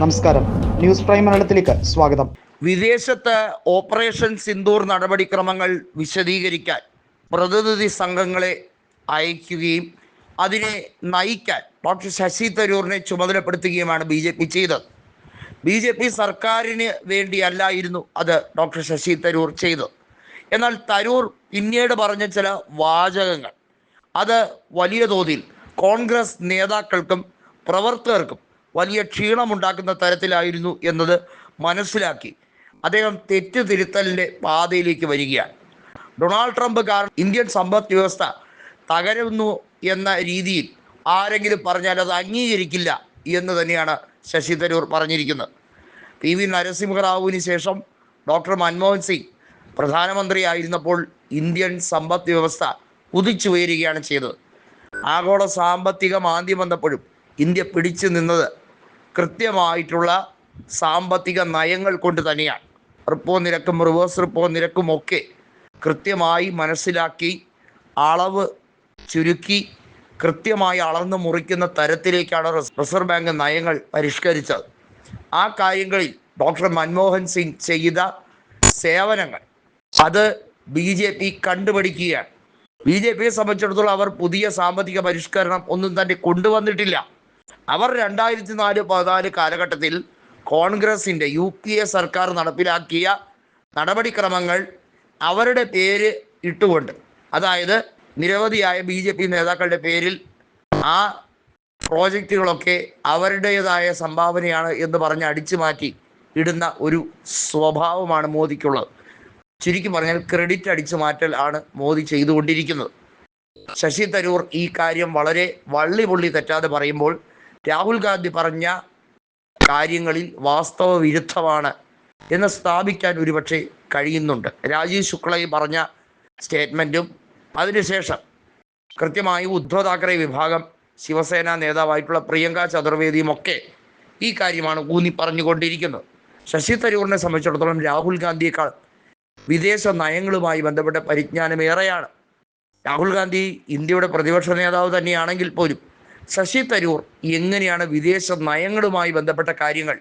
നമസ്കാരം. News prime മലയാളത്തിലേക്ക് സ്വാഗതം. വിദേശത്ത് ഓപ്പറേഷൻ സിന്ദൂർ നടപടിക്രമങ്ങൾ വിശദീകരിക്കാൻ പ്രതിനിധി സംഘങ്ങളെ അയക്കുകയും അതിനെ നയിക്കാൻ ഡോക്ടർ ശശി തരൂറിനെ ചുമതലപ്പെടുത്തുകയുമാണ് ബി ജെ പി ചെയ്തത്. ബി ജെ പി സർക്കാരിന് വേണ്ടിയല്ലായിരുന്നു അത് ഡോക്ടർ ശശി തരൂർ ചെയ്തത്. എന്നാൽ തരൂർ പിന്നീട് പറഞ്ഞ ചില വാചകങ്ങൾ അത് വലിയ തോതിൽ കോൺഗ്രസ് നേതാക്കൾക്കും പ്രവർത്തകർക്കും വലിയ ക്ഷീണമുണ്ടാക്കുന്ന തരത്തിലായിരുന്നു എന്നത് മനസ്സിലാക്കി. അദ്ദേഹം തെറ്റ് തിരുത്തലിന്റെ പാതയിലേക്ക് വരികയാണ്. ഡൊണാൾഡ് ട്രംപ് കാരണം ഇന്ത്യൻ സമ്പദ് വ്യവസ്ഥ തകരുന്നു എന്ന രീതിയിൽ ആരെങ്കിലും പറഞ്ഞാൽ അത് അംഗീകരിക്കില്ല എന്ന് തന്നെയാണ് ശശി തരൂർ പറഞ്ഞിരിക്കുന്നത്. പി വി നരസിംഹറാവുവിന് ശേഷം ഡോക്ടർ മൻമോഹൻ സിംഗ് പ്രധാനമന്ത്രിയായിരുന്നപ്പോൾ ഇന്ത്യൻ സമ്പദ് വ്യവസ്ഥ കുതിച്ചു ഉയരുകയാണ് ചെയ്തത്. ആഗോള സാമ്പത്തിക മാന്ദ്യം വന്നപ്പോഴും ഇന്ത്യ പിടിച്ചു നിന്നത് കൃത്യമായിട്ടുള്ള സാമ്പത്തിക നയങ്ങൾ കൊണ്ട് തന്നെയാണ്. റിപ്പോ നിരക്കും റിവേഴ്സ് റിപ്പോ നിരക്കും ഒക്കെ കൃത്യമായി മനസ്സിലാക്കി അളവ് ചുരുക്കി കൃത്യമായി അളന്ന് മുറിക്കുന്ന തരത്തിലേക്കാണ് റിസർവ് ബാങ്ക് നയങ്ങൾ പരിഷ്കരിച്ചത്. ആ കാര്യങ്ങളിൽ ഡോക്ടർ മൻമോഹൻ സിംഗ് ചെയ്ത സേവനങ്ങൾ അത് ബി ജെ പി കണ്ടുപിടിക്കുകയാണ്. ബി ജെ പിയെ സംബന്ധിച്ചിടത്തോളം അവർ പുതിയ സാമ്പത്തിക പരിഷ്കരണം ഒന്നും തന്നെ കൊണ്ടുവന്നിട്ടില്ല. അവർ രണ്ടായിരത്തി നാല് പതിനാല് കാലഘട്ടത്തിൽ കോൺഗ്രസിന്റെ യു പി എ സർക്കാർ നടപ്പിലാക്കിയ നടപടിക്രമങ്ങൾ അവരുടെ പേര് ഇട്ടുകൊണ്ട് അതായത് നിരവധിയായ ബി ജെ പി നേതാക്കളുടെ പേരിൽ ആ പ്രോജക്റ്റുകളൊക്കെ അവരുടേതായ സംഭാവനയാണ് എന്ന് പറഞ്ഞ് അടിച്ചു മാറ്റി ഇടുന്ന ഒരു സ്വഭാവമാണ് മോദിക്കുള്ളത്. ചുരുക്കി പറഞ്ഞാൽ ക്രെഡിറ്റ് അടിച്ചു മാറ്റൽ ആണ് മോദി ചെയ്തുകൊണ്ടിരിക്കുന്നത്. ശശി തരൂർ ഈ കാര്യം വളരെ വള്ളി പുള്ളി തെറ്റാതെ പറയുമ്പോൾ രാഹുൽ ഗാന്ധി പറഞ്ഞ കാര്യങ്ങളിൽ വാസ്തവ വിരുദ്ധമാണ് എന്ന് സ്ഥാപിക്കാൻ ഒരുപക്ഷെ കഴിയുന്നുണ്ട്. രാജീവ് ശുക്ലയും പറഞ്ഞ സ്റ്റേറ്റ്മെന്റും അതിനുശേഷം കൃത്യമായി ഉദ്ധവ് താക്കറെ വിഭാഗം ശിവസേന നേതാവായിട്ടുള്ള പ്രിയങ്ക ചതുർവേദിയും ഒക്കെ ഈ കാര്യമാണ് ഊന്നി പറഞ്ഞുകൊണ്ടിരിക്കുന്നത്. ശശി തരൂറിനെ സംബന്ധിച്ചിടത്തോളം രാഹുൽ ഗാന്ധിയേക്കാൾ വിദേശ നയങ്ങളുമായി ബന്ധപ്പെട്ട പരിജ്ഞാനം ഏറെയാണ്. രാഹുൽ ഗാന്ധി ഇന്ത്യയുടെ പ്രതിപക്ഷ നേതാവ് തന്നെയാണെങ്കിൽ പോലും ശശി തരൂർ എങ്ങനെയാണ് വിദേശ നയങ്ങളുമായി ബന്ധപ്പെട്ട കാര്യങ്ങൾ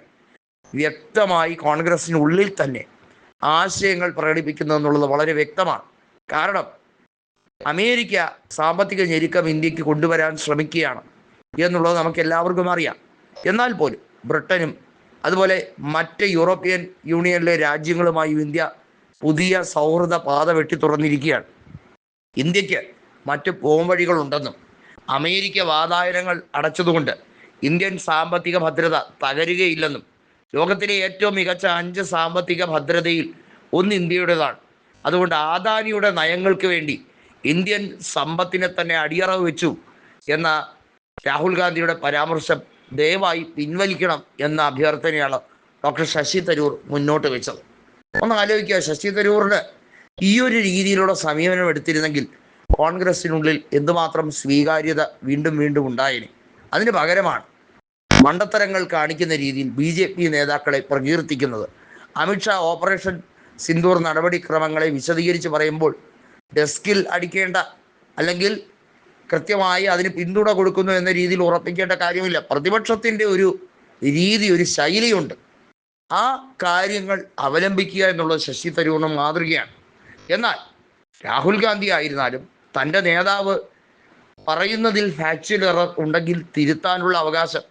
വ്യക്തമായി കോൺഗ്രസിനുള്ളിൽ തന്നെ ആശയങ്ങൾ പ്രകടിപ്പിക്കുന്നതെന്നുള്ളത് വളരെ വ്യക്തമാണ്. കാരണം അമേരിക്ക സാമ്പത്തിക ഞെരുക്കം ഇന്ത്യയ്ക്ക് കൊണ്ടുവരാൻ ശ്രമിക്കുകയാണ് എന്നുള്ളത് നമുക്ക് എല്ലാവർക്കും അറിയാം. എന്നാൽ പോലും ബ്രിട്ടനും അതുപോലെ മറ്റ് യൂറോപ്യൻ യൂണിയനിലെ രാജ്യങ്ങളുമായി ഇന്ത്യ പുതിയ സൗഹൃദ പാത വെട്ടി തുറന്നിരിക്കുകയാണ് ഇന്ത്യയ്ക്ക് മറ്റ് പോംവഴികളുണ്ടെന്നും അമേരിക്ക വാതായനങ്ങൾ അടച്ചതുകൊണ്ട് ഇന്ത്യൻ സാമ്പത്തിക ഭദ്രത തകരുകയില്ലെന്നും ലോകത്തിലെ ഏറ്റവും മികച്ച അഞ്ച് സാമ്പത്തിക ഭദ്രതയിൽ ഒന്ന് ഇന്ത്യയുടേതാണ്. അതുകൊണ്ട് ആദാനിയുടെ നയങ്ങൾക്ക് വേണ്ടി ഇന്ത്യൻ സമ്പത്തിനെ തന്നെ അടിയറവ് വെച്ചു എന്ന രാഹുൽ ഗാന്ധിയുടെ പരാമർശം ദയവായി പിൻവലിക്കണം എന്ന അഭ്യർത്ഥനയാണ് ഡോക്ടർ ശശി തരൂർ മുന്നോട്ട് വെച്ചത്. ഒന്ന് ആലോചിക്കുക ശശി തരൂറിന് ഈ ഒരു രീതിയിലുള്ള സമീപനം എടുത്തിരുന്നെങ്കിൽ കോൺഗ്രസിനുള്ളിൽ എന്തുമാത്രം സ്വീകാര്യത വീണ്ടും വീണ്ടും ഉണ്ടായിന്? അതിന് പകരമാണ് മണ്ടത്തരങ്ങൾ കാണിക്കുന്ന രീതിയിൽ ബി ജെ പി നേതാക്കളെ പ്രകീർത്തിക്കുന്നത്. അമിത്ഷാ ഓപ്പറേഷൻ സിന്ദൂർ നടപടിക്രമങ്ങളെ വിശദീകരിച്ച് പറയുമ്പോൾ ഡെസ്കിൽ അടിക്കേണ്ട അല്ലെങ്കിൽ കൃത്യമായി അതിന് പിന്തുണ കൊടുക്കുന്നു എന്ന രീതിയിൽ ഉറപ്പിക്കേണ്ട കാര്യമില്ല. പ്രതിപക്ഷത്തിന്റെ ഒരു രീതി ഒരു ശൈലിയുണ്ട്. ആ കാര്യങ്ങൾ അവലംബിക്കുക എന്നുള്ളത് ശശി തരൂറിന് മാതൃകയാണ്. എന്നാൽ രാഹുൽ ഗാന്ധി ആയിരുന്നാലും തന്റെ നേതാവ് പറയുന്നതിൽ ഫാക്ച്വൽ എറർ ഉണ്ടെങ്കിൽ തിരുത്താനുള്ള അവകാശം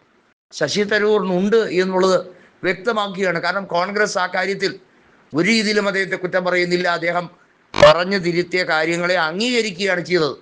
ശശി തരൂറിനുണ്ട് എന്നുള്ളത് വ്യക്തമാക്കുകയാണ്. കാരണം കോൺഗ്രസ് ആ കാര്യത്തിൽ ഒരു രീതിയിലും അദ്ദേഹത്തെ കുറ്റം പറയുന്നില്ല. അദ്ദേഹം പറഞ്ഞു തിരുത്തിയ കാര്യങ്ങളെ അംഗീകരിക്കുകയാണ് ചെയ്തത്.